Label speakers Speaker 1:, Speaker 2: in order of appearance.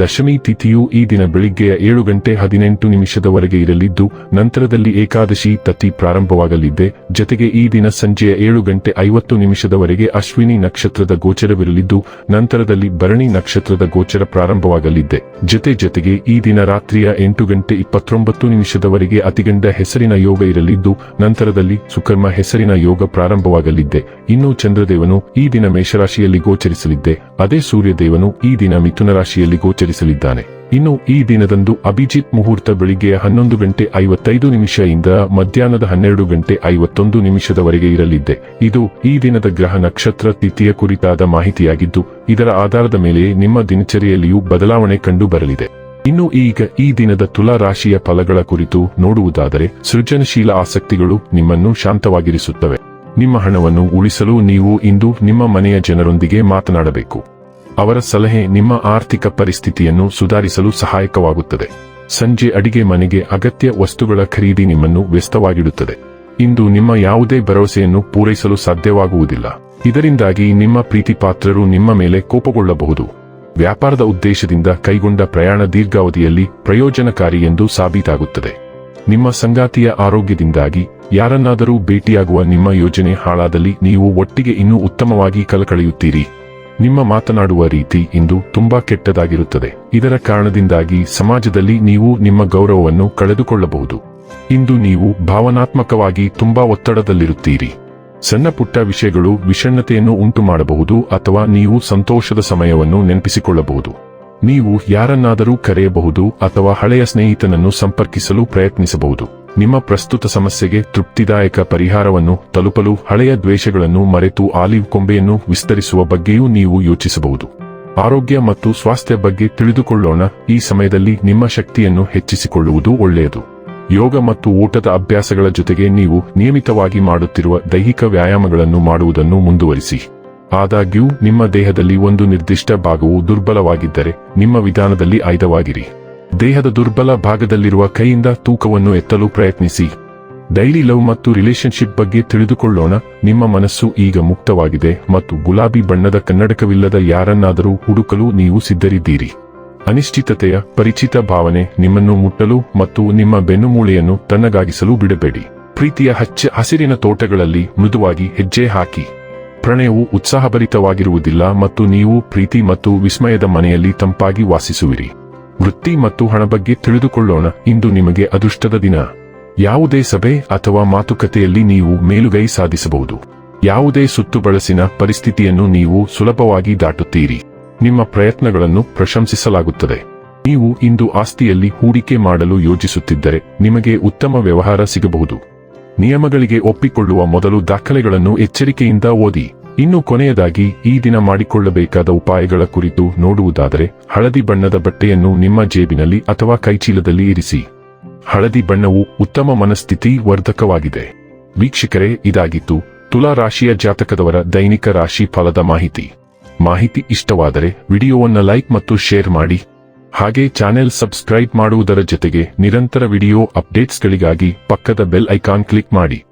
Speaker 1: ದಶಮಿ ತಿಥಿಯು ಈ ದಿನ ಬೆಳಿಗ್ಗೆಯ ಏಳು ಗಂಟೆ ಹದಿನೆಂಟು ನಿಮಿಷದವರೆಗೆ ಇರಲಿದ್ದು, ನಂತರದಲ್ಲಿ ಏಕಾದಶಿ ತತಿ ಪ್ರಾರಂಭವಾಗಲಿದೆ. ಜತೆಗೆ ಈ ದಿನ ಸಂಜೆಯ ಏಳು ಗಂಟೆ ಐವತ್ತು ನಿಮಿಷದವರೆಗೆ ಅಶ್ವಿನಿ ನಕ್ಷತ್ರದ ಗೋಚರವಿರಲಿದ್ದು, ನಂತರದಲ್ಲಿ ಭರಣಿ ನಕ್ಷತ್ರದ ಗೋಚರ ಪ್ರಾರಂಭವಾಗಲಿದೆ. ಜೊತೆ ಜೊತೆಗೆ ಈ ದಿನ ರಾತ್ರಿಯ ಎಂಟು ಗಂಟೆ ಇಪ್ಪತ್ತೊಂಬತ್ತು ನಿಮಿಷದವರೆಗೆ ಅತಿಗಂಡ ಹೆಸರಿನ ಯೋಗ ಇರಲಿದ್ದು, ನಂತರದಲ್ಲಿ ಸುಕರ್ಮ ಹೆಸರಿನ ಯೋಗ ಪ್ರಾರಂಭವಾಗಲಿದೆ. ಇನ್ನು ಚಂದ್ರದೇವನು ಈ ದಿನ ಮೇಷರಾಶಿಯಲ್ಲಿ ಗೋಚರಿಸಲಿದ್ದೆ ಅದೇ ಸೂರ್ಯದೇವನು ಈ ದಿನ ಮಿಥುನ ರಾಶಿಯಲ್ಲಿ ಗೋಚರಿಸಲಿದ್ದಾನೆ. ಇನ್ನು ಈ ದಿನದಂದು ಅಭಿಜಿತ್ ಮುಹೂರ್ತ ಬೆಳಿಗ್ಗೆ ಹನ್ನೊಂದು ಗಂಟೆ ಐವತ್ತೈದು ಇಂದ ಮಧ್ಯಾಹ್ನದ ಹನ್ನೆರಡು ಗಂಟೆ ಐವತ್ತೊಂದು ನಿಮಿಷದವರೆಗೆ ಇರಲಿದ್ದೆ. ಇದು ಈ ದಿನದ ಗ್ರಹ ನಕ್ಷತ್ರ ತಿಥಿಯ ಕುರಿತಾದ ಮಾಹಿತಿಯಾಗಿದ್ದು, ಇದರ ಆಧಾರದ ಮೇಲೆ ನಿಮ್ಮ ದಿನಚರಿಯಲ್ಲಿಯೂ ಬದಲಾವಣೆ ಕಂಡು ಬರಲಿದೆ ಇನ್ನು ಈಗ ಈ ದಿನದ ತುಲಾ ರಾಶಿಯ ಫಲಗಳ ಕುರಿತು ನೋಡುವುದಾದರೆ, ಸೃಜನಶೀಲ ಆಸಕ್ತಿಗಳು ನಿಮ್ಮನ್ನು ಶಾಂತವಾಗಿರಿಸುತ್ತವೆ. ನಿಮ್ಮ ಹಣವನ್ನು ಉಳಿಸಲು ನೀವು ಇಂದು ನಿಮ್ಮ ಮನೆಯ ಜನರೊಂದಿಗೆ ಮಾತನಾಡಬೇಕು. ಅವರ ಸಲಹೆ ನಿಮ್ಮ ಆರ್ಥಿಕ ಪರಿಸ್ಥಿತಿಯನ್ನು ಸುಧಾರಿಸಲು ಸಹಾಯಕವಾಗುತ್ತದೆ. ಸಂಜೆ ಅಡಿಗೆ ಮನೆಗೆ ಅಗತ್ಯ ವಸ್ತುಗಳ ಖರೀದಿ ನಿಮ್ಮನ್ನು ವ್ಯಸ್ತವಾಗಿಡುತ್ತದೆ. ಇಂದು ನಿಮ್ಮ ಯಾವುದೇ ಭರವಸೆಯನ್ನು ಪೂರೈಸಲು ಸಾಧ್ಯವಾಗುವುದಿಲ್ಲ. ಇದರಿಂದಾಗಿ ನಿಮ್ಮ ಪ್ರೀತಿಪಾತ್ರರು ನಿಮ್ಮ ಮೇಲೆ ಕೋಪಗೊಳ್ಳಬಹುದು. ವ್ಯಾಪಾರದ ಉದ್ದೇಶದಿಂದ ಕೈಗೊಂಡ ಪ್ರಯಾಣ ದೀರ್ಘಾವಧಿಯಲ್ಲಿ ಪ್ರಯೋಜನಕಾರಿ ಎಂದು ಸಾಬೀತಾಗುತ್ತದೆ. ನಿಮ್ಮ ಸಂಗಾತಿಯ ಆರೋಗ್ಯದಿಂದಾಗಿ ಯಾರನ್ನಾದರೂ ಭೇಟಿಯಾಗುವ ನಿಮ್ಮ ಯೋಜನೆ ಹಾಳಾದಲ್ಲಿ ನೀವು ಒಟ್ಟಿಗೆ ಇನ್ನೂ ಉತ್ತಮವಾಗಿ ಕಲಕಳೆಯುತ್ತೀರಿ. ನಿಮ್ಮ ಮಾತನಾಡುವ ರೀತಿ ಇಂದು ತುಂಬಾ ಕೆಟ್ಟದಾಗಿರುತ್ತದೆ. ಇದರ ಕಾರಣದಿಂದಾಗಿ ಸಮಾಜದಲ್ಲಿ ನೀವು ನಿಮ್ಮ ಗೌರವವನ್ನು ಕಳೆದುಕೊಳ್ಳಬಹುದು. ಇಂದು ನೀವು ಭಾವನಾತ್ಮಕವಾಗಿ ತುಂಬಾ ಒತ್ತಡದಲ್ಲಿರುತ್ತೀರಿ. ಸಣ್ಣ ಪುಟ್ಟ ವಿಷಯಗಳು ವಿಷಣ್ಣತೆಯನ್ನು ಉಂಟು ಮಾಡಬಹುದು ಅಥವಾ ನೀವು ಸಂತೋಷದ ಸಮಯವನ್ನು ನೆನಪಿಸಿಕೊಳ್ಳಬಹುದು. ನೀವು ಯಾರನ್ನಾದರೂ ಕರೆಯಬಹುದು ಅಥವಾ ಹಳೆಯ ಸ್ನೇಹಿತನನ್ನು ಸಂಪರ್ಕಿಸಲು ಪ್ರಯತ್ನಿಸಬಹುದು. ನಿಮ್ಮ ಪ್ರಸ್ತುತ ಸಮಸ್ಯೆಗೆ ತೃಪ್ತಿದಾಯಕ ಪರಿಹಾರವನ್ನು, ತಲುಪಲು, ಹಳೆಯ ದ್ವೇಷಗಳನ್ನು ಮರೆತು ಆಲಿವ್ ಕೊಂಬೆಯನ್ನು ವಿಸ್ತರಿಸುವ ಬಗ್ಗೆಯೂ ನೀವು ಯೋಚಿಸಬಹುದು. ಆರೋಗ್ಯ ಮತ್ತು ಸ್ವಾಸ್ಥ್ಯ ಬಗ್ಗೆ ತಿಳಿದುಕೊಳ್ಳೋಣ, ಈ ಸಮಯದಲ್ಲಿ ನಿಮ್ಮ ಶಕ್ತಿಯನ್ನು ಹೆಚ್ಚಿಸಿಕೊಳ್ಳುವುದು ಒಳ್ಳೆಯದು. ಯೋಗ ಮತ್ತು ಊಟದ ಅಭ್ಯಾಸಗಳ ಜೊತೆಗೆ ನೀವು ನಿಯಮಿತವಾಗಿ ಮಾಡುತ್ತಿರುವ ದೈಹಿಕ ವ್ಯಾಯಾಮಗಳನ್ನು ಮಾಡುವುದನ್ನು ಮುಂದುವರಿಸಿ. ಆದಾಗ್ಯೂ, ನಿಮ್ಮ ದೇಹದಲ್ಲಿ ಒಂದು ನಿರ್ದಿಷ್ಟ ಭಾಗವು ದುರ್ಬಲವಾಗಿದ್ದರೆ, ನಿಮ್ಮ ವಿಧಾನದಲ್ಲಿ ಆಯ್ದವಾಗಿರಿ. ದೇಹದ ದುರ್ಬಲ ಭಾಗದಲ್ಲಿರುವ ಕೈಯಿಂದ ತೂಕವನ್ನು ಎತ್ತಲು ಪ್ರಯತ್ನಿಸಿ. ಡೈಲಿ ಲವ್ ಮತ್ತು ರಿಲೇಶನ್ಶಿಪ್ ಬಗ್ಗೆ ತಿಳಿದುಕೊಳ್ಳೋಣ. ನಿಮ್ಮ ಮನಸ್ಸು ಈಗ ಮುಕ್ತವಾಗಿದೆ ಮತ್ತು ಗುಲಾಬಿ ಬಣ್ಣದ ಕನ್ನಡಕವಿಲ್ಲದ ಯಾರನ್ನಾದರೂ ಹುಡುಕಲು ನೀವು ಸಿದ್ಧರಿದ್ದೀರಿ. ಅನಿಶ್ಚಿತತೆಯ ಪರಿಚಿತ ಭಾವನೆ ನಿಮ್ಮನ್ನು ಮುಟ್ಟಲು ಮತ್ತು ನಿಮ್ಮ ಬೆನ್ನುಮೂಳೆಯನ್ನು ತಣ್ಣಗಾಗಿಸಲು ಬಿಡಬೇಡಿ. ಪ್ರೀತಿಯ ಹಚ್ಚ ಹಸಿರಿನ ತೋಟಗಳಲ್ಲಿ ಮೃದುವಾಗಿ ಹೆಜ್ಜೆ ಹಾಕಿ. ಪ್ರಣಯವು ಉತ್ಸಾಹಭರಿತವಾಗಿರುವುದಿಲ್ಲ ಮತ್ತು ನೀವು ಪ್ರೀತಿ ಮತ್ತು ವಿಸ್ಮಯದ ಮನೆಯಲ್ಲಿ ತಂಪಾಗಿ ವಾಸಿಸುವಿರಿ. ವೃತ್ತಿ ಮತ್ತು ಹಣ ಬಗ್ಗೆ ತಿಳಿದುಕೊಳ್ಳೋಣ. ಇಂದು ನಿಮಗೆ ಅದೃಷ್ಟದ ದಿನ. ಯಾವುದೇ ಸಭೆ ಅಥವಾ ಮಾತುಕತೆಯಲ್ಲಿ ನೀವು ಮೇಲುಗೈ ಸಾಧಿಸಬಹುದು. ಯಾವುದೇ ಸುತ್ತು ಬಳಸಿನ ಪರಿಸ್ಥಿತಿಯನ್ನು ನೀವು ಸುಲಭವಾಗಿ ದಾಟುತ್ತೀರಿ. ನಿಮ್ಮ ಪ್ರಯತ್ನಗಳನ್ನು ಪ್ರಶಂಸಿಸಲಾಗುತ್ತದೆ. ನೀವು ಇಂದು ಆಸ್ತಿಯಲ್ಲಿ ಹೂಡಿಕೆ ಮಾಡಲು ಯೋಜಿಸುತ್ತಿದ್ದರೆ ನಿಮಗೆ ಉತ್ತಮ ವ್ಯವಹಾರ ಸಿಗಬಹುದು. ನಿಯಮಗಳಿಗೆ ಒಪ್ಪಿಕೊಳ್ಳುವ ಮೊದಲು ದಾಖಲೆಗಳನ್ನು ಎಚ್ಚರಿಕೆಯಿಂದ ಓದಿ. ಇನ್ನು ಕೊನೆಯದಾಗಿ ಈ ದಿನ ಮಾಡಿಕೊಳ್ಳಬೇಕಾದ ಉಪಾಯಗಳ ಕುರಿತು ನೋಡುವುದಾದರೆ, ಹಳದಿ ಬಣ್ಣದ ಬಟ್ಟೆಯನ್ನು ನಿಮ್ಮ ಜೇಬಿನಲ್ಲಿ ಅಥವಾ ಕೈಚೀಲದಲ್ಲಿ ಇರಿಸಿ. ಹಳದಿ ಬಣ್ಣವು ಉತ್ತಮ ಮನಸ್ಥಿತಿ ವರ್ಧಕವಾಗಿದೆ. ವೀಕ್ಷಕರೇ, ಇದಾಗಿತ್ತು ತುಲಾ ರಾಶಿಯ ಜಾತಕದವರ ದೈನಿಕ ರಾಶಿ ಫಲದ ಮಾಹಿತಿ. ಮಾಹಿತಿ ಇಷ್ಟವಾದರೆ ವಿಡಿಯೋವನ್ನು ಲೈಕ್ ಮತ್ತು ಶೇರ್ ಮಾಡಿ. ಹಾಗೆ ಚಾನೆಲ್ ಸಬ್ಸ್ಕ್ರೈಬ್ ಮಾಡುವುದರ ಜೊತೆಗೆ ನಿರಂತರ ವಿಡಿಯೋ ಅಪ್ಡೇಟ್ಸ್ಗಳಿಗಾಗಿ ಪಕ್ಕದ ಬೆಲ್ ಐಕಾನ್ ಕ್ಲಿಕ್ ಮಾಡಿ.